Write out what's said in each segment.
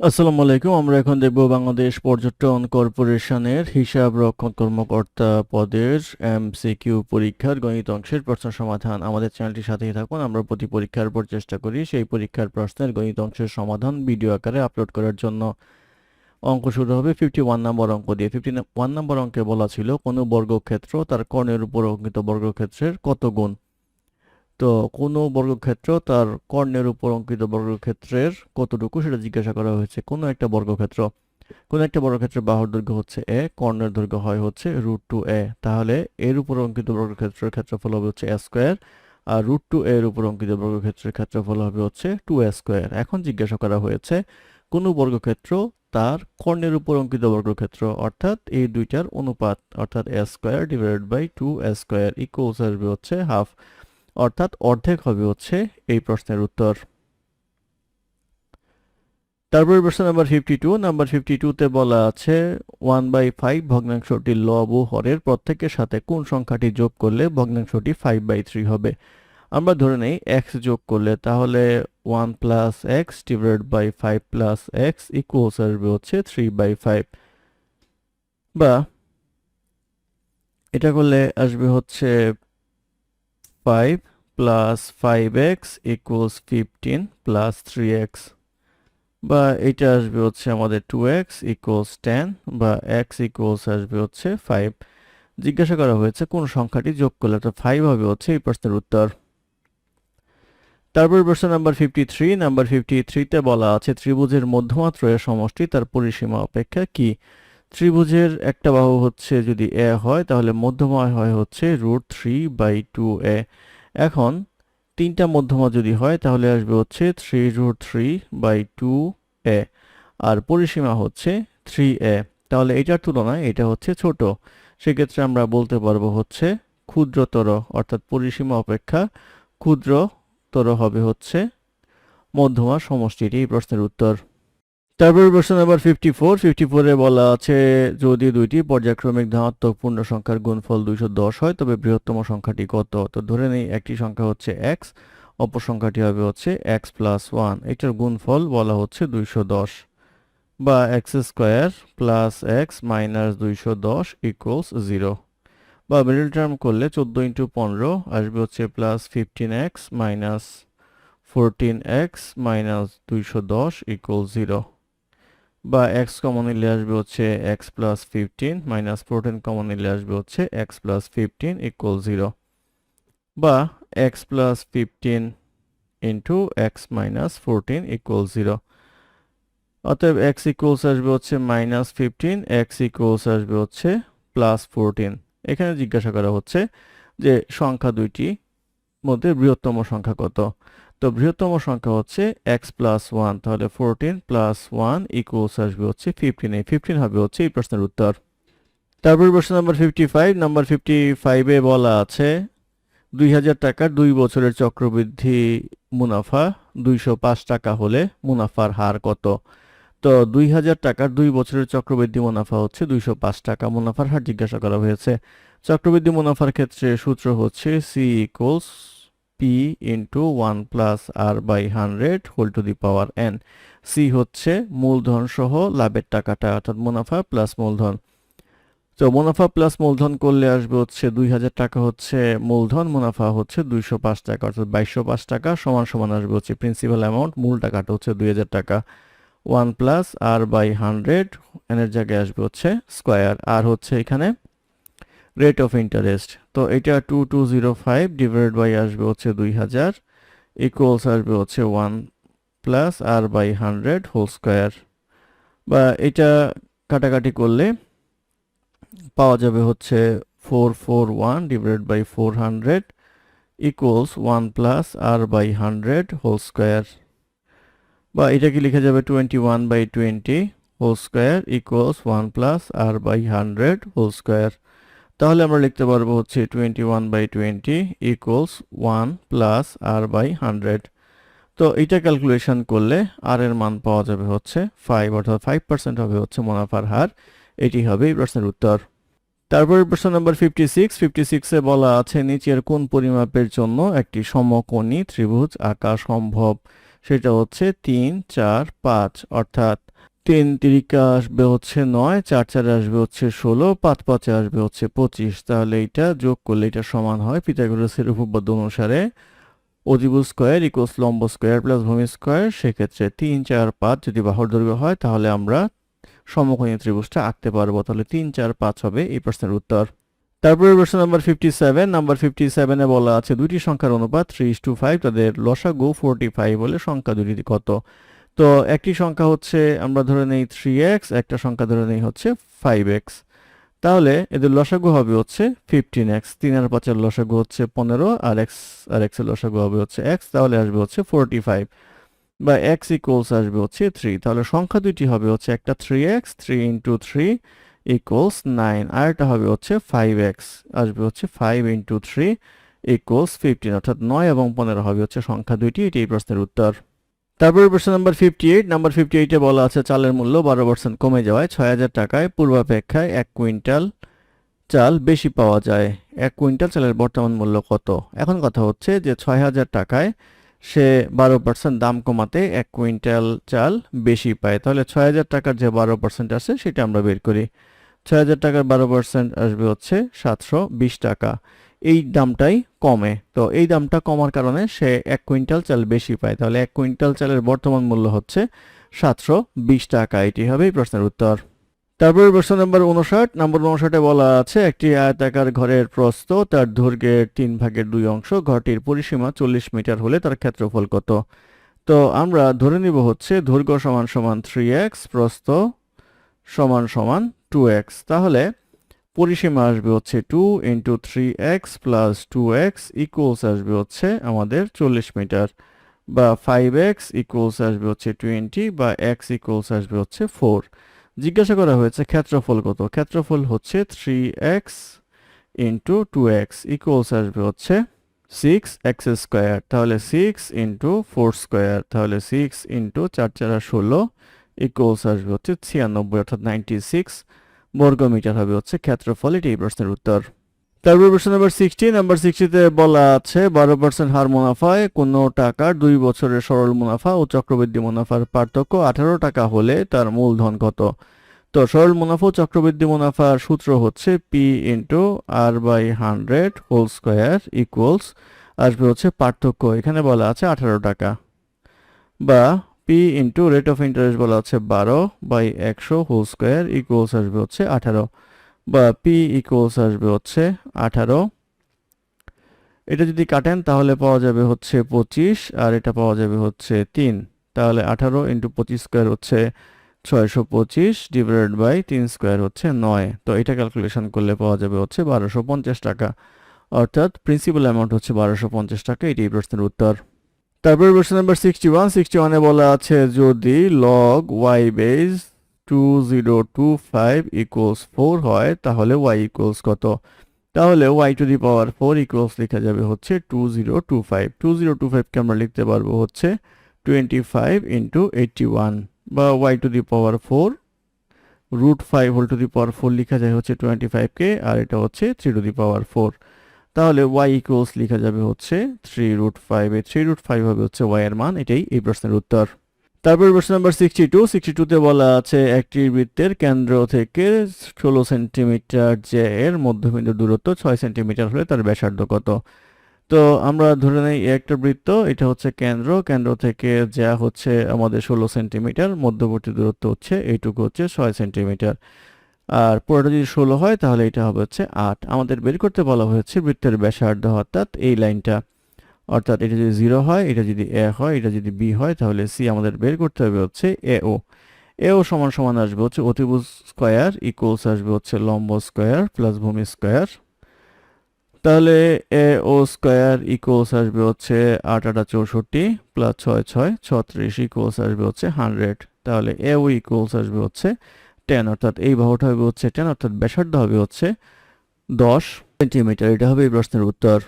আসসালামু আলাইকুম, আমরা এখন দেখব বাংলাদেশ পর্যটন কর্পোরেশনের হিসাব রক্ষণ কর্মকর্তা পদের এমসিকিউ পরীক্ষার গণিত অংশের প্রশ্ন সমাধান। আমাদের চ্যানেলটির সাথেই থাকুন, আমরা প্রতি পরীক্ষার পর চেষ্টা করি সেই পরীক্ষার প্রশ্নের গণিত অংশের সমাধান ভিডিও আকারে আপলোড করার জন্য। অঙ্ক শুরু হবে ফিফটি ওয়ান নম্বর অঙ্ক দিয়ে। ফিফটি ওয়ান নম্বর অঙ্কে বলা ছিল, কোনো বর্গক্ষেত্র তার কর্ণের উপর অঙ্কিত বর্গক্ষেত্রের কত গুণ? তো কোনো বর্গক্ষেত্র তার কর্ণের উপর অঙ্কিত বর্গক্ষেত্রের কতটুকু সেটা জিজ্ঞাসা করা হয়েছে। কোনো একটা বর্গক্ষেত্র, কোনো একটা বর্গক্ষেত্রের বাহুর দৈর্ঘ্য হচ্ছে এ কর্ণের দৈর্ঘ্য হয় হচ্ছে রুট টু এ তাহলে এর উপর অঙ্কিত বর্গক্ষেত্রের ক্ষেত্রফল হবে হচ্ছে এ স্কোয়ার আর রুট টু এর উপর অঙ্কিত বর্গক্ষেত্রের ক্ষেত্রফল হবে হচ্ছে টু এ স্কোয়ার এখন জিজ্ঞাসা করা হয়েছে, কোনো বর্গক্ষেত্র তার কর্ণের উপর অঙ্কিত বর্গক্ষেত্র, অর্থাৎ এই দুইটার অনুপাত, অর্থাৎ A square divided by two A square equals আসবে হচ্ছে হাফ অর্থাৎ অর্ধেক হবে হচ্ছে এই প্রশ্নের উত্তর। তারপরে প্রশ্ন number fifty two number fifty টুতে বলা আছে ওয়ান বাই ফাইভ ভগ্নাংশটি লব ও হরের প্রত্যেকের সাথে কোন সংখ্যাটি যোগ করলে ভগ্নাংশটি ফাইভ বাই থ্রি হবে? আমরা ধরে নেই এক্স যোগ করলে তাহলে one plus X divide by five plus X equals আসবে হচ্ছে থ্রি বাই ফাইভ বা এটা করলে আসবে হচ্ছে five plus five X equals fifteen plus three X বা এটা আসবে হচ্ছে আমাদের টু এক্স ইকুয়ালস টেন বা এক্স ইকুয়ালস আসবে হচ্ছে ফাইভ জিজ্ঞাসা করা হয়েছে কোন সংখ্যাটি যোগ করলে তো ফাইভ হবে হচ্ছে এই প্রশ্নের উত্তর। তারপর প্রশ্ন number fifty three number fifty থ্রিতে বলা আছে ত্রিভুজের মধ্যমাত্রয়ের সমষ্টি তার পরিসীমা অপেক্ষা কি? ত্রিভুজের একটা বাহু হচ্ছে যদি এ হয়, তাহলে মধ্যমা হয় হচ্ছে root three by two A. এখন তিনটা মধ্যমা যদি হয়, তাহলে আসবে হচ্ছে three root three by two A. আর পরিসীমা হচ্ছে থ্রি এ। তাহলে এটার তুলনায় এটা হচ্ছে ছোট। সেক্ষেত্রে আমরা বলতে পারব হচ্ছে ক্ষুদ্রতর, অর্থাৎ পরিসীমা অপেক্ষা ক্ষুদ্রতর হবে হচ্ছে মধ্যমা সমষ্টিটি এই প্রশ্নের উত্তর। তারপর প্রশ্ন নাম্বার ফিফটি ফোর ফিফটি ফোরে বলা আছে, যদি দুইটি পর্যায়ক্রমিক ধনাত্মক পূর্ণ সংখ্যার গুণফল দুইশো দশ হয়, তবে বৃহত্তম সংখ্যাটি কত? তো ধরে নেই, একটি সংখ্যা হচ্ছে এক্স অপর সংখ্যাটি হবে হচ্ছে এক্স প্লাস ওয়ান এটার গুণফল বলা হচ্ছে দুইশো দশ। বা X square plus X minus দুইশো দশ ইকুয়ালস জিরো বা মিডল টার্ম করলে চোদ্দ ইন্টু পনেরো আসবে হচ্ছে plus fifteen X minus fourteen X minus দুইশো দশ ইকুয়াল জিরো বা এক্স কমন নিলে আসবে হচ্ছে X plus fifteen minus fourteen common নিলে আসবে হচ্ছে X plus fifteen equal zero বা X plus fifteen into X minus fourteen equal zero অতএব এক্স ইকুয়ালস আসবে হচ্ছে মাইনাস ফিফটিন এক্স ইকুয়ালস আসবে হচ্ছে প্লাস ফোরটিন এখানে জিজ্ঞাসা করা হচ্ছে যে সংখ্যা দুইটি মধ্যে বৃহত্তম সংখ্যা কত? তো বৃহত্তম সংখ্যা হচ্ছে এক্স প্লাস ওয়ান তাহলে ফোরটিন প্লাস ওয়ান ইকুয়ালস আসবে হচ্ছে ফিফটিন এই ফিফটিন হবে হচ্ছে এই প্রশ্নের উত্তর। তারপর প্রশ্ন number fifty five number fifty ফাইভে বলা আছে, দুই হাজার টাকার দুই বছরের চক্রবৃদ্ধি মুনাফা, দুইশো পাঁচ টাকা হলে মুনাফার হার কত? তো দুই হাজার টাকার দুই বছরের চক্রবৃদ্ধি মুনাফা হচ্ছে দুইশো পাঁচ টাকা, মুনাফার হার জিজ্ঞাসা করা হয়েছে। চক্রবৃদ্ধি মুনাফার ক্ষেত্রে সূত্র হচ্ছে C equals P into one plus R by hundred whole to the power N C হচ্ছে মূলধন সহ লাভের টাকাটা, অর্থাৎ মুনাফা প্লাস মূলধন। তো মুনাফা প্লাস মূলধন করলে আসবে হচ্ছে দুই হাজার টাকা হচ্ছে মূলধন, মুনাফা হচ্ছে দুইশো পাঁচ টাকা, অর্থাৎ বাইশশো পাঁচ টাকা সমান সমান আসবে হচ্ছে প্রিন্সিপাল অ্যামাউন্ট মূল টাকাটা হচ্ছে দুই হাজার টাকা। One plus R by hundred এনের জায়গায় আসবে হচ্ছে স্কোয়ার আর হচ্ছে এখানে রেট অফ ইন্টারেস্ট তো এটা two two zero five divide by আসবে হচ্ছে দুই হাজার ইকুয়ালস আসবে হচ্ছে one plus R by hundred whole square বা এটা কাটাকাটি করলে পাওয়া যাবে হচ্ছে four four one divide by four hundred equals one plus R by hundred whole square বা এটাকে লিখে যাবে twenty one by twenty whole square equals one plus R by hundred whole square তাহলে আমরা লিখতে পারব হচ্ছে twenty one by twenty equals one plus R by hundred তো এটা ক্যালকুলেশন করলে আর এর মান পাওয়া যাবে হচ্ছে ফাইভ অর্থাৎ ফাইভ পার্সেন্ট হবে হচ্ছে মুনাফার হার। এটি হবে এই প্রশ্নের উত্তর। তারপরে প্রশ্ন নাম্বার ফিফটি সিক্স ফিফটি সিক্সে বলা আছে নিচের কোন পরিমাপের জন্য একটি সমকোণী ত্রিভুজ আঁকা সম্ভব? সেটা হচ্ছে তিন, চার, পাঁচ, অর্থাৎ তিন তিরিকা আসবে হচ্ছে নয়, চার চারে আসবে হচ্ছে ষোলো, পাঁচ পাঁচে আসবে হচ্ছে পঁচিশ। তাহলে এটা যোগ করলে এটা সমান হয় পিথাগোরাসের উপপাদ্য অনুসারে অধিভুজ স্কোয়ার ইকোস লম্ব স্কোয়ার প্লাস ভূমি স্কোয়ার। সেক্ষেত্রে তিন, চার, পাঁচ যদি বাহুর দৈর্ঘ্য হয়, তাহলে আমরা সমকোণী ত্রিভুজটা আঁকতে পারব। তাহলে তিন, চার, পাঁচ হবে এই প্রশ্নের উত্তর। তারপরে প্রশ্ন number fifty seven number fifty সেভেনে বলা আছে দুটি সংখ্যার অনুপাত থ্রি টু ফাইভ তাদের লসাগু ফোরটি ফাইভ হলে সংখ্যা দুটি কত? তো একটি সংখ্যা হচ্ছে আমরা ধরে নেই থ্রি এক্স একটা সংখ্যা ধরে নেই হচ্ছে ফাইভ এক্স তাহলে এদের লসাগু হবে হচ্ছে ফিফটিন এক্স তিন আর পাঁচের লসাগু হচ্ছে পনেরো, আর এক্স আর এক্সের লসাগু হবে হচ্ছে এক্স তাহলে আসবে হচ্ছে ফোরটি ফাইভ বা এক্স ইকুয়ালস আসবে হচ্ছে থ্রি তাহলে সংখ্যা দুইটি হবে হচ্ছে একটা three X three into three equals nine আর এটা হবে হচ্ছে ফাইভ এক্স আসবে হচ্ছে five into three equals fifteen অর্থাৎ নয় এবং পনেরো হবে হচ্ছে সংখ্যা দুইটি, এটি এই প্রশ্নের উত্তর। তারপরে প্রশ্ন number fifty eight number fifty এইটে বলা আছে চালের মূল্য বারো পার্সেন্ট কমে যাওয়ায় ছয় হাজার টাকায় পূর্বাপেক্ষায় এক কুইন্টাল চাল বেশি পাওয়া যায়। এক কুইন্টাল চালের বর্তমান মূল্য কত? এখন কথা হচ্ছে যে ছয় হাজার টাকায় সে বারো পার্সেন্ট দাম কমাতে এক কুইন্টাল চাল বেশি পায়। তাহলে ছয় হাজার টাকার যে বারো পার্সেন্ট আছে সেটা আমরা বের করি। ছয় হাজার টাকার বারো পার্সেন্ট আসবে হচ্ছে সাতশো বিশ টাকা। এই দামটাই কমে। তো এই দামটা কমার কারণে সে এক কুইন্টাল চাল বেশি পায়। তাহলে এক কুইন্টাল চালের বর্তমান মূল্য হচ্ছে সাতশো বিশ টাকা। এটি হবে এই প্রশ্নের উত্তর। তারপরে প্রশ্ন নম্বর উনষাট। নম্বর উনষাটে বলা আছে, একটি আয়তাকার ঘরের প্রস্থ তার দৈর্ঘ্যের তিন ভাগের দুই অংশ, ঘরটির পরিসীমা চল্লিশ মিটার হলে তার ক্ষেত্রফল কত? তো আমরা ধরে নিব হচ্ছে দৈর্ঘ্য সমান সমান থ্রি এক্স প্রস্থ সমান সমান টু এক্স তাহলে পরিসীমা আসবে হচ্ছে two into three X plus two X equals আসবে হচ্ছে আমাদের চল্লিশ মিটার বা ফাইভ এক্স ইকুয়ালস আসবে হচ্ছে টোয়েন্টি বা এক্স ইকুয়ালস আসবে হচ্ছে ফোর জিজ্ঞাসা করা হয়েছে ক্ষেত্রফল কত? ক্ষেত্রফল হচ্ছে three X into two X equals আসবে হচ্ছে সিক্স এক্স স্কোয়ার তাহলে সিক্স ইন্টু ফোর স্কোয়ার তাহলে সিক্স ইন্টু চার চারা ষোলো ইকুয়ালস আসবে হচ্ছে ছিয়ানব্বই, অর্থাৎ নাইনটি সিক্স বর্গমিটার হবে হচ্ছে ক্ষেত্রফল, এটি এই প্রশ্নের উত্তর। তারপর প্রশ্ন নাম্বার সিক্সটি নাম্বার সিক্সটিতে বলা আছে, বারো পার্সেন্ট হার মুনাফায় কোনো টাকার দুই বছরের সরল মুনাফা ও চক্রবৃদ্ধি মুনাফার পার্থক্য আঠারো টাকা হলে তার মূলধন কত? তো সরল মুনাফা ও চক্রবৃদ্ধি মুনাফার সূত্র হচ্ছে P into R by hundred whole square equals আসবে হচ্ছে পার্থক্য। এখানে বলা আছে আঠারো টাকা। বা P into rate of interest বলা হচ্ছে বারো বাই একশো হোল স্কোয়ার ইকুয়ালস আসবে হচ্ছে আঠারো বা পি ইকুয়ালস আসবে হচ্ছে আঠারো। এটা যদি কাটেন তাহলে পাওয়া যাবে হচ্ছে পঁচিশ আর এটা পাওয়া যাবে হচ্ছে তিন। তাহলে আঠারো ইন্টু পঁচিশ স্কোয়ার হচ্ছে ছয়শো পঁচিশ ডিভাইডেড বাই তিন স্কোয়ার হচ্ছে নয়। তো এটা ক্যালকুলেশন করলে পাওয়া যাবে হচ্ছে বারোশো পঞ্চাশ টাকা। অর্থাৎ প্রিন্সিপাল অ্যামাউন্ট হচ্ছে বারোশো পঞ্চাশ টাকা এটি প্রশ্নের উত্তর। তারপরে প্রশ্ন নাম্বার সিক্সটি ওয়ান সিক্সটি ওয়ানে বলা আছে যদি log Y base two zero two five equals four হয়, তাহলে ওয়াই ইকুয়ালস কত? তাহলে Y to the power four equals লেখা যাবে হচ্ছে two zero two five two zero two ফাইভকে আমরা লিখতে পারব হচ্ছে twenty five into eighty one বা Y to the power four root five whole to the power four লেখা যায় হচ্ছে টোয়েন্টি ফাইভকে আর এটা হচ্ছে three to the power four তাহলে ওয়াই ইকুয়ালস লেখা যাবে হচ্ছে three root five three root five হবে হচ্ছে ওয়াই এর মান, এটাই এই প্রশ্নের উত্তর। তারপর প্রশ্ন নাম্বার সিক্সটি টু সিক্সটি টুতে বলা আছে একটি বৃত্তের কেন্দ্র থেকে ষোলো সেন্টিমিটার যে এর মধ্যবিন্দু দূরত্ব ছয় সেন্টিমিটার হলে তার ব্যাসার্ধ কত? তো আমরা ধরে নেই একটা বৃত্ত, এটা হচ্ছে কেন্দ্র কেন্দ্র থেকে যা হচ্ছে আমাদের ষোলো সেন্টিমিটার মধ্যবর্তী দূরত্ব হচ্ছে এইটুকু হচ্ছে ছয় সেন্টিমিটার আর পুরোটা যদি ষোলো হয়, তাহলে এটা হবে হচ্ছে আট। আমাদের বের করতে বলা হয়েছে বৃত্তের ব্যাসার্ধ, অর্থাৎ এই লাইনটা। অর্থাৎ এটা যদি জিরো হয়, এটা যদি এ হয়, এটা যদি বি হয়, তাহলে সি আমাদের বের করতে হবে হচ্ছে এ ও। এ ও সমান সমান আসবে হচ্ছে অতিভুজ স্কোয়ার ইকুয়ালস আসবে হচ্ছে লম্ব স্কোয়ার প্লাস ভূমি স্কোয়ার। তাহলে এ ও স্কোয়ার ইকুয়ালস আসবে হচ্ছে আট আটা চৌষট্টি প্লাস ছয় ছয়, ছত্রিশ ইকুয়ালস আসবে হচ্ছে হান্ড্রেড তাহলে এ ও ইকুয়ালস আসবে হচ্ছে টেন, অর্থাৎ এই বাহুটা হবে হচ্ছে টেন, অর্থাৎ ব্যাসার্ধ হবে হচ্ছে দশ সেন্টিমিটার। এটা হবে এই প্রশ্নের উত্তর।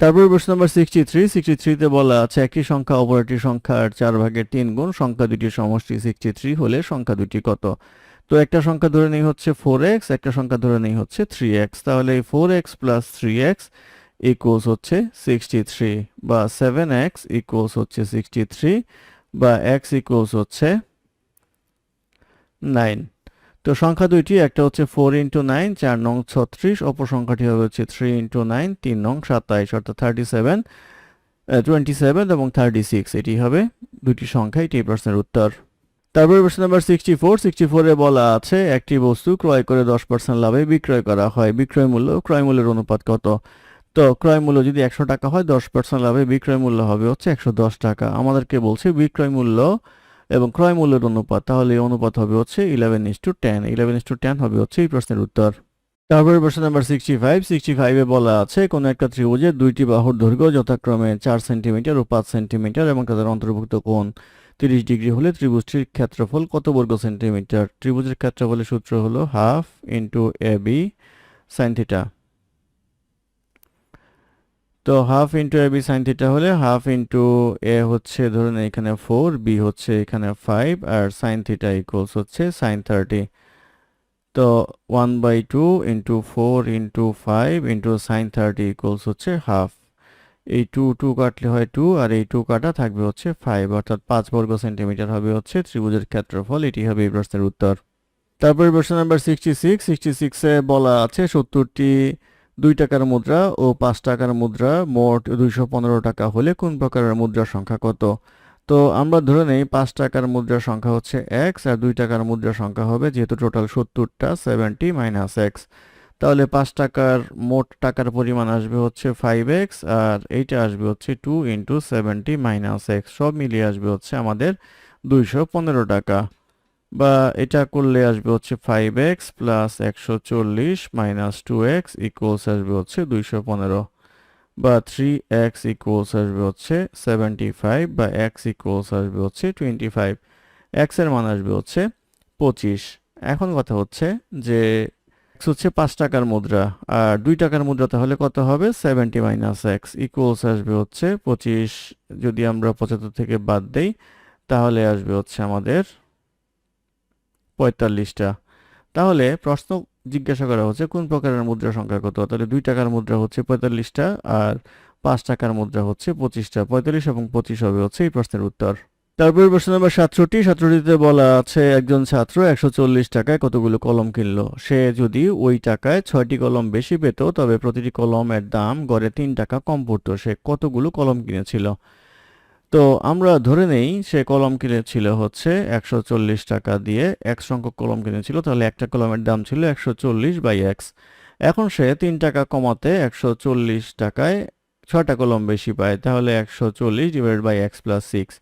তারপরে প্রশ্ন নাম্বার সিক্সটি থ্রি সিক্সটি থ্রিতে বলা আছে, একটি সংখ্যা অপর একটি সংখ্যার চার ভাগের তিন গুণ, সংখ্যা দুটির সমষ্টি সিক্সটি থ্রি হলে সংখ্যা দুটি কত? তো একটা সংখ্যা ধরে নেই হচ্ছে ফোর এক্স একটা সংখ্যা ধরে নেই হচ্ছে থ্রি এক্স তাহলে এই four x plus three x equals হচ্ছে সিক্সটি থ্রি বা সেভেন এক্স ইকুয়ালস হচ্ছে সিক্সটি থ্রি বা এক্স ইকুয়ালস হচ্ছে নাইন তো সংখ্যা দুইটি, একটা হচ্ছে ফোর ইন্টু নাইন চার নং ছত্রিশ, অপর সংখ্যাটি হবে হচ্ছে থ্রি ইন্টু নাইন তিন নং সাতাইশ, অর্থাৎ থার্টি সেভেন টোয়েন্টি সেভেন এবং থার্টি সিক্স এটি হবে দুটি সংখ্যা, এটি প্রশ্নের উত্তর। তারপরে প্রশ্ন নাম্বার সিক্সটি ফোর সিক্সটি ফোরে বলা আছে, একটি বস্তু ক্রয় করে দশ পার্সেন্ট লাভে বিক্রয় করা হয়। বিক্রয় মূল্য, ক্রয় মূল্যের অনুপাত কত? তো ক্রয় মূল্য যদি একশো টাকা হয়, দশ পার্সেন্ট লাভে বিক্রয় মূল্য হবে হচ্ছে একশো দশ টাকা। আমাদেরকে বলছে বিক্রয় মূল্য এবং ক্রয় মূল্যের অনুপাত, তাহলে অনুপাত হবে হচ্ছে eleven is to ten eleven is to ten হবে হচ্ছে এই প্রশ্নের উত্তর। তারপরে প্রশ্ন নাম্বার সিক্সটি ফাইভ সিক্সটি ফাইভে বলা আছে, কোনো একটা ত্রিভুজের দুইটি বাহুর দৈর্ঘ্য যথাক্রমে চার সেন্টিমিটার ও পাঁচ সেন্টিমিটার এবং তাদের অন্তর্ভুক্ত কোণ তিরিশ ডিগ্রি হলে ত্রিভুজটির ক্ষেত্রফল কত বর্গ সেন্টিমিটার? ত্রিভুজের ক্ষেত্রফলের সূত্র হলো half into a b sine theta তো half into a b sine theta হলে হাফ ইন্টু এ হচ্ছে ধরুন এখানে ফোর বি হচ্ছে এখানে ফাইভ আর সাইন থিটা ইকুয়ালস হচ্ছে সাইন থার্টি তো one by two into four into five into sine thirty equals হচ্ছে হাফ এই টু টু কাটলে হয় টু আর এই টু কাটা থাকবে হচ্ছে ফাইভ অর্থাৎ পাঁচ বর্গ সেন্টিমিটার হবে হচ্ছে ত্রিভুজের ক্ষেত্রফল, এটি হবে এই প্রশ্নের উত্তর। তারপরে প্রশ্ন নাম্বার সিক্সটি সিক্স সিক্সটি সিক্সে বলা আছে সত্তরটি দুই টাকার মুদ্রা ও পাঁচ টাকার মুদ্রা মোট দুইশো পনেরো টাকা হলে কোন প্রকারের মুদ্রার সংখ্যা কত? তো আমরা ধরে নেই, পাঁচ টাকার মুদ্রার সংখ্যা হচ্ছে এক্স আর দুই টাকার মুদ্রার সংখ্যা হবে যেহেতু টোটাল সত্তরটা সেভেন্টি মাইনাস এক্স তাহলে পাঁচ টাকার মোট টাকার পরিমাণ আসবে হচ্ছে ফাইভ এক্স আর এইটা আসবে হচ্ছে two into seventy minus x সব মিলিয়ে আসবে হচ্ছে আমাদের দুইশো পনেরো টাকা। বা এটা করলে আসবে হচ্ছে ফাইভ এক্স প্লাস একশো চল্লিশ মাইনাস টু এক্স ইকুয়ালস আসবে হচ্ছে দুইশো পনেরো বা থ্রি এক্স ইকুয়ালস আসবে হচ্ছে সেভেন্টি ফাইভ বা এক্স ইকুয়ালস আসবে হচ্ছে টোয়েন্টি ফাইভ এক্সের মান আসবে হচ্ছে পঁচিশ। এখন কথা হচ্ছে যে এক্স হচ্ছে পাঁচ টাকার মুদ্রা আর দুই টাকার মুদ্রা তাহলে কত হবে? সেভেন্টি মাইনাস এক্স ইকুয়ালস আসবে হচ্ছে পঁচিশ। যদি আমরা পঁচাত্তর থেকে বাদ দেই তাহলে আসবে হচ্ছে আমাদের পঁয়তাল্লিশটা। তাহলে প্রশ্ন জিজ্ঞাসা করা হচ্ছে, কোন প্রকারের মুদ্রা সংখ্যা কত? তাহলে দুই টাকার মুদ্রা হচ্ছে পঁয়তাল্লিশটা আর পাঁচ টাকার মুদ্রা হচ্ছে পঁচিশটা। পঁয়তাল্লিশ এবং পঁচিশ হবে হচ্ছে এই প্রশ্নের উত্তর। তারপরে প্রশ্ন নম্বর সাতষট্টি। সাতষট্টিতে বলা আছে, একজন ছাত্র একশো চল্লিশ টাকায় কতগুলো কলম কিনলো? সে যদি ওই টাকায় ছয়টি কলম বেশি পেত, তবে প্রতিটি কলমের দাম গড়ে তিন টাকা কম পড়তো। সে কতগুলো কলম কিনেছিল? তো আমরা ধরে নেই সে কলম কিনেছিল হচ্ছে একশো চল্লিশ টাকা দিয়ে, এক সংখ্যক কলম কিনেছিল, তাহলে একটা কলমের দাম ছিল একশো চল্লিশ বাই এক্স এখন সে তিন টাকা কমাতে একশো চল্লিশ টাকায় ছয়টা কলম বেশি পায়, তাহলে একশো চল্লিশ divide by x plus six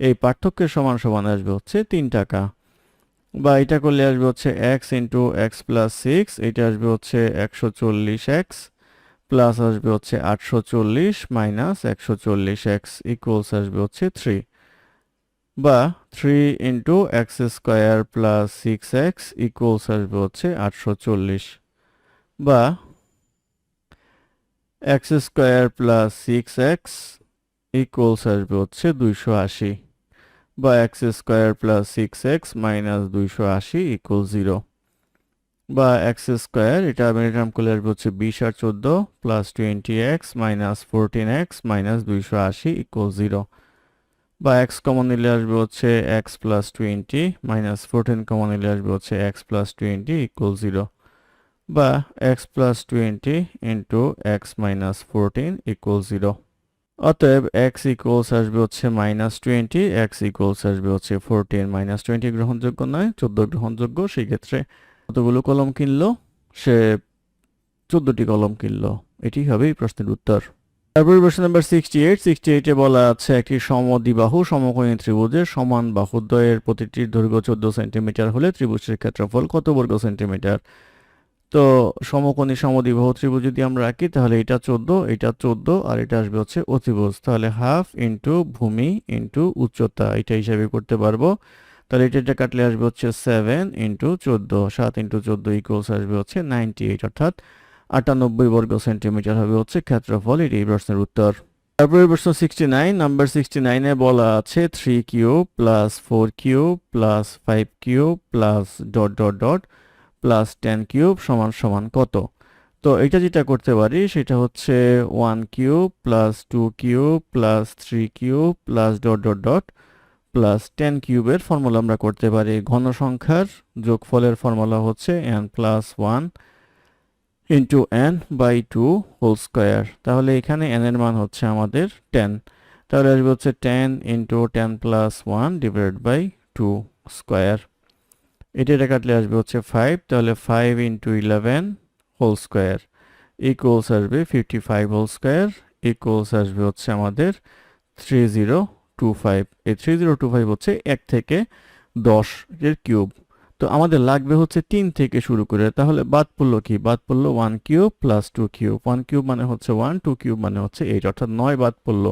এই পার্থক্যের সমান সমান আসবে হচ্ছে তিন টাকা। বা এটা করলে আসবে হচ্ছে x into x plus six এটা আসবে হচ্ছে একশো চল্লিশ এক্স প্লাস আসবে হচ্ছে আটশো চল্লিশ মাইনাস একশো চল্লিশ এক্স ইকুয়ালস আসবে হচ্ছে থ্রি। বা three into x square plus six x equals আসবে হচ্ছে আটশো চল্লিশ। বা x square plus six x equals আসবে হচ্ছে দুইশো আশি। বা x square plus six x minus দুইশো আশি ইকুয়াল জিরো বা এক্স স্কোয়ার এটা মিনিটাম করলে আসবে হচ্ছে বিশ আর চোদ্দ plus twenty x minus fourteen x minus দুইশো আশি ইকুয়াল জিরো বা এক্স কমন নিলে আসবে হচ্ছে x plus twenty minus fourteen common নিলে আসবে হচ্ছে x plus twenty equal zero বা x plus twenty into x minus fourteen equal zero অতএব এক্স ইকুয়ালস আসবে হচ্ছে মাইনাস টোয়েন্টি এক্স ইকুয়ালস আসবে হচ্ছে ফোরটিন মাইনাস টোয়েন্টি গ্রহণযোগ্য নয়, চোদ্দ গ্রহণযোগ্য, সেই ক্ষেত্রে কতগুলো কলম কিনলো? সে চোদ্দটি কলম কিনলো। এটি হবে এই প্রশ্নের উত্তর। তারপরে প্রশ্ন নাম্বার সিক্সটি এইট সিক্সটি এইটে বলা আছে, একটি সমদ্বিবাহু সমকোণী ত্রিভুজের সমান বাহুদ্বয়ের প্রতিটির দৈর্ঘ্য চোদ্দ সেন্টিমিটার হলে ত্রিভুজের ক্ষেত্রফল কত বর্গ সেন্টিমিটার? তো সমকোণী সমদ্বিবাহু ত্রিভুজ যদি আমরা রাখি তাহলে এটা চোদ্দ এটা চোদ্দ, আর এটা আসবে হচ্ছে অতিভুজ। তাহলে হাফ ইন্টু ভূমি ইন্টু উচ্চতা, এটা হিসাবে করতে পারব। তাহলে এটা কাটলে আসবে হচ্ছে সেভেন ইন্টু চোদ্দ, সাত ইন্টু চোদ্দ ইকুয়ালস আসবে হচ্ছে নাইনটি এইট অর্থাৎ আটানব্বই বর্গ সেন্টিমিটার হবে হচ্ছে ক্ষেত্রফল। এটি এই প্রশ্নের উত্তর। তারপরে প্রশ্ন সিক্সটি নাইন নাম্বার সিক্সটি নাইনে বলা আছে three cube plus four cube plus five cube plus dot dot dot plus ten cube সমান সমান কত? তো এটা যেটা করতে পারি সেটা হচ্ছে one cube plus two cube plus three cube plus dot dot dot plus ten কিউবের ফর্মুলা আমরা করতে পারি ঘন সংখ্যার যোগফলের ফর্মুলা হচ্ছে n plus one into n by two whole square তাহলে এখানে এন এর মান হচ্ছে আমাদের টেন তাহলে আসবে হচ্ছে ten into ten plus one divide by two square এটা এটা কাটলে আসবে হচ্ছে ফাইভ তাহলে five into eleven whole square equals আসবে fifty five whole square equals আসবে হচ্ছে আমাদের থ্রি জিরো টু ফাইভ এই থ্রি জিরো টু ফাইভ হচ্ছে এক থেকে দশ এর কিউব। তো আমাদের লাগবে হচ্ছে তিন থেকে শুরু করে, তাহলে বাদ পড়ল কি? বাদ পড়ল one cube plus two cube. One cube মানে হচ্ছে ওয়ান টু কিউব মানে হচ্ছে এইট অর্থাৎ নয় বাদ পড়ল।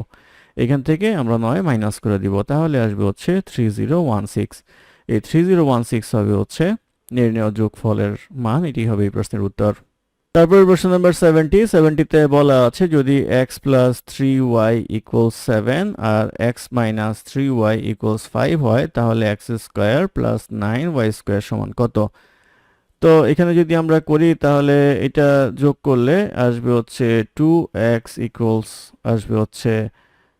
এখান থেকে আমরা নয় মাইনাস করে দিব, তাহলে আসবে হচ্ছে থ্রি জিরো ওয়ান সিক্স এই থ্রি জিরো ওয়ান সিক্স হবে হচ্ছে নির্ণয় যোগফলের মান, এটি হবে এই প্রশ্নের উত্তর। তারপর প্রশ্ন নাম্বার সেভেন্টি সেভেন্টিতে বলা আছে যদি x plus three y equals seven আর x minus three y equals five হয়, তাহলে x square plus nine y square সমান কত? তো এখানে যদি আমরা করি, তাহলে এটা যোগ করলে আসবে হচ্ছে টু এক্স ইকুয়ালস আসবে হচ্ছে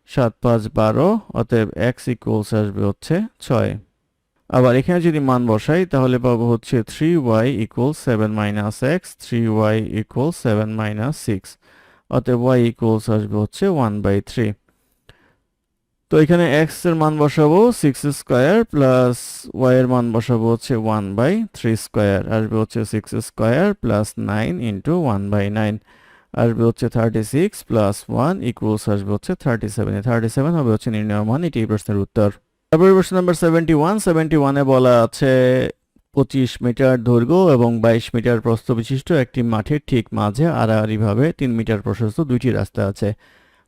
সাত পাঁচ বারো, অতএব এক্স ইকুয়ালস আসবে হচ্ছে ছয়। আবার এখানে যদি মান বসাই, তাহলে পাবো হচ্ছে three y equal seven minus x three y equal seven minus six অতএব ওয়াই ইকুয়ালস আসবে হচ্ছে ওয়ান বাই থ্রি তো এখানে এক্সের মান বসাবো সিক্স স্কোয়ার প্লাস ওয়াই এর মান বসাবো হচ্ছে ওয়ান বাই থ্রি স্কোয়ার আসবে হচ্ছে six square plus nine into one by nine আসবে হচ্ছে thirty six plus one equals আসবে হচ্ছে থার্টি সেভেন থার্টি সেভেন হবে হচ্ছে নির্ণয় মান, এটি প্রশ্নের উত্তর। তারপরে প্রশ্ন নাম্বার সেভেন্টি ওয়ান সেভেন্টি ওয়ানে বলা আছে, পঁচিশ মিটার দৈর্ঘ্য এবং বাইশ মিটার প্রস্থ বিশিষ্ট একটি মাঠের ঠিক মাঝে আড়াআড়িভাবে তিন মিটার প্রশস্ত দুইটি রাস্তা আছে।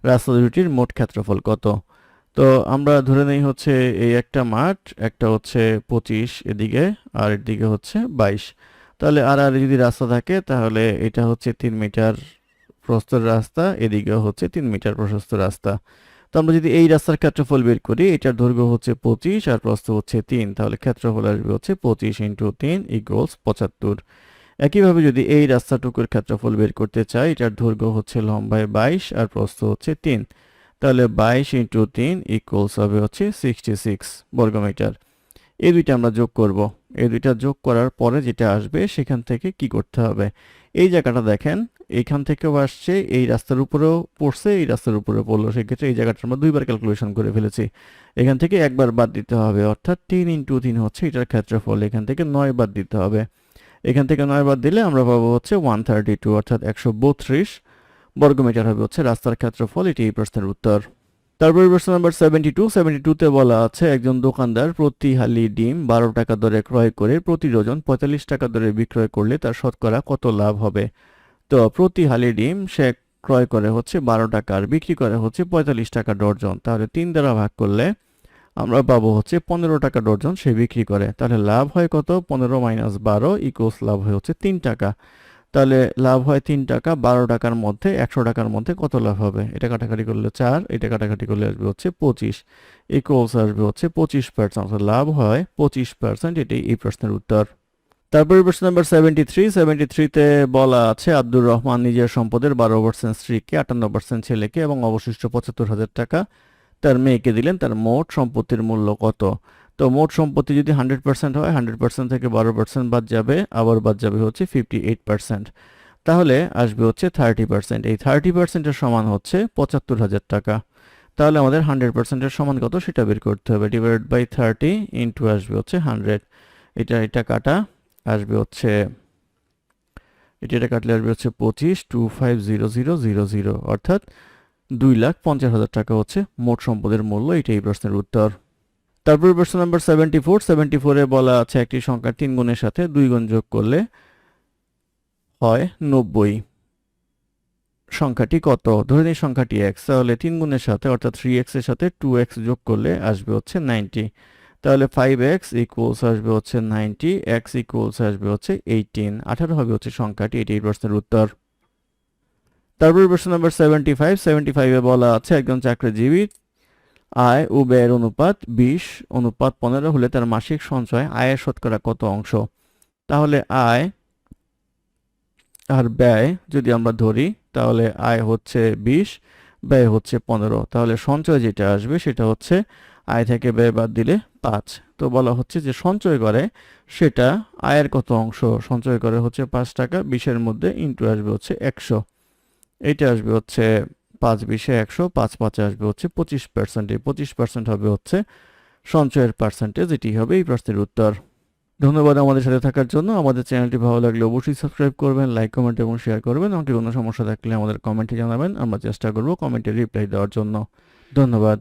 রাস্তা দুটির মোট ক্ষেত্রফল কত? তো আমরা ধরে নেই হচ্ছে এই একটা মাঠ, একটা হচ্ছে পঁচিশ এদিকে আর এদিকে হচ্ছে বাইশ। তাহলে আড়াআড়ি যদি রাস্তা থাকে, তাহলে এটা হচ্ছে তিন মিটার প্রস্তর রাস্তা, এদিকে হচ্ছে তিন মিটার প্রশস্ত রাস্তা। তো আমরা যদি এই রাস্তার ক্ষেত্রফল বের করি, এটার দৈর্ঘ্য হচ্ছে পঁচিশ আর প্রস্থ হচ্ছে তিন, তাহলে ক্ষেত্রফল আসবে হচ্ছে পঁচিশ ইন্টু তিন ইকুয়ালস পঁচাত্তর। একইভাবে যদি এই রাস্তাটুকুর ক্ষেত্রফল বের করতে চাই, এটার দৈর্ঘ্য হচ্ছে লম্বায় বাইশ আর প্রস্থ হচ্ছে তিন, তাহলে বাইশ ইন্টু তিন ইকুয়ালস হবে হচ্ছে সিক্সটি সিক্স বর্গমিটার। এই দুইটা আমরা যোগ করব। এই দুইটা যোগ করার পরে যেটা আসবে, সেখান থেকে কি করতে হবে? এই জায়গাটা দেখেন এইখান থেকেও আসছে, এই রাস্তার উপরেও পড়ছে, এই রাস্তার উপরে পড়ল। সেক্ষেত্রে এই জায়গাটা আমরা দুইবার ক্যালকুলেশন করে ফেলেছি। এখান থেকে একবার বাদ দিতে হবে, অর্থাৎ তিন ইন্টু তিন হচ্ছে এটার ক্ষেত্রফল। এখান থেকে নয় বাদ দিতে হবে। এখান থেকে নয় বাদ দিলে আমরা পাবো হচ্ছে ওয়ান থার্টি টু অর্থাৎ একশো বত্রিশ বর্গমিটার হবে হচ্ছে রাস্তার ক্ষেত্রফল। এটি এই প্রশ্নের উত্তর। তারপরে প্রশ্ন নাম্বার সেভেন্টি টু সেভেন্টি টুতে বলা আছে, একজন দোকানদার প্রতি হালি ডিম বারো টাকা দরে ক্রয় করে প্রতি ডজন পঁয়তাল্লিশ টাকা দরে বিক্রয় করলে তার শতকরা কত লাভ হবে? তো প্রতি হালি ডিম সে ক্রয় করে হচ্ছে বারো টাকা আর বিক্রি করে হচ্ছে পঁয়তাল্লিশ টাকা ডর্জন তাহলে তিন দ্বারা ভাগ করলে আমরা পাবো হচ্ছে পনেরো টাকা ডর্জন সে বিক্রি করে। তাহলে লাভ হয় কত? পনেরো মাইনাস বারো ইকোস লাভ হয় হচ্ছে তিন টাকা। তাহলে লাভ হয় তিন টাকা, বারো টাকার মধ্যে, একশো টাকার মধ্যে কত লাভ হবে? এটা কাটাকাটি করলে চার, এটা কাটাকাটি করলে আসবে হচ্ছে পঁচিশ। ইকুয়ালস আসবে হচ্ছে পঁচিশ পার্সেন্ট লাভ হয় পঁচিশ পার্সেন্ট এটাই এই প্রশ্নের উত্তর। তারপরে প্রশ্ন নাম্বার সেভেন্টি থ্রি সেভেন্টি থ্রিতে বলা আছে, আব্দুর রহমান নিজের সম্পদের বারো পার্সেন্ট স্ত্রীকে, আটান্ন পার্সেন্ট ছেলেকে এবং অবশিষ্ট পঁচাত্তর হাজার টাকা তার মেয়েকে দিলেন, তার মোট সম্পত্তির মূল্য কত? তো মোট সম্পত্তি যদি হান্ড্রেড পার্সেন্ট হয়, হান্ড্রেড পার্সেন্ট থেকে বারো পার্সেন্ট বাদ যাবে, আবার বাদ যাবে হচ্ছে ফিফটি এইট পার্সেন্ট। তাহলে আসবে হচ্ছে থার্টি পার্সেন্ট। এই থার্টি পার্সেন্টের সমান হচ্ছে পঁচাত্তর হাজার টাকা। তাহলে আমাদের হান্ড্রেড পার্সেন্টের সমান কত সেটা বের করতে হবে। ডিভাইড বাই থার্টি ইন্টু আসবে হচ্ছে হান্ড্রেড। এটা এটা কাটা, আসবে হচ্ছে, এটা এটা কাটলে আসবে হচ্ছে পঁচিশ two five zero zero zero zero অর্থাৎ দুই লাখ পঞ্চাশ হাজার টাকা হচ্ছে মোট সম্পদের মূল্য, এটা এই প্রশ্নের উত্তর। তারপরে প্রশ্ন নাম্বার সেভেন্টি ফোর সেভেন্টি ফোরে বলা আছে একটি সংখ্যা তিন গুণের সাথে দুই গুণ যোগ করলে হয় নব্বই। সংখ্যাটি কত? ধরে নিই সংখ্যাটি এক্স তাহলে তিন গুণের সাথে, অর্থাৎ থ্রি এক্সের সাথে টু এক্স যোগ করলে আসবে হচ্ছে নাইনটি তাহলে ফাইভ এক্স ইকুয়ালস আসবে হচ্ছে নাইনটি এক্স ইকুয়ালস আসবে হচ্ছে এইটিন আঠারো হবে হচ্ছে সংখ্যাটি, এটি এই প্রশ্নের উত্তর। তারপরে প্রশ্ন নাম্বার সেভেন্টি ফাইভ সেভেন্টি ফাইভে বলা আছে একজন চাকরিজীবী আয় ও ব্যয়ের অনুপাত বিশ, অনুপাত পনেরো হলে তার মাসিক সঞ্চয় আয়ের শতকরা কত অংশ? তাহলে আয় আর ব্যয় যদি আমরা ধরি, তাহলে আয় হচ্ছে বিশ, ব্যয় হচ্ছে পনেরো। তাহলে সঞ্চয় যেটা আসবে সেটা হচ্ছে আয় থেকে ব্যয় বাদ দিলে পাঁচ। তো বলা হচ্ছে যে সঞ্চয় করে সেটা আয়ের কত অংশ? সঞ্চয় করে হচ্ছে পাঁচ টাকা, বিশের মধ্যে ইন্টু আসবে হচ্ছে একশো। এইটা আসবে হচ্ছে পাঁচ বিশে একশো, পাঁচ পাঁচে আসবে হচ্ছে পঁচিশ পার্সেন্ট এই পঁচিশ পার্সেন্ট হবে হচ্ছে সঞ্চয়ের পার্সেন্টেজ এটি হবে এই প্রশ্নের উত্তর। ধন্যবাদ আমাদের সাথে থাকার জন্য। আমাদের চ্যানেলটি ভালো লাগলে অবশ্যই সাবস্ক্রাইব করবেন, লাইক, কমেন্ট এবং শেয়ার করবেন। আমাকে কোনো সমস্যা থাকলে আমাদের কমেন্টে জানাবেন। আমরা চেষ্টা করব কমেন্টে রিপ্লাই দেওয়ার জন্য। ধন্যবাদ।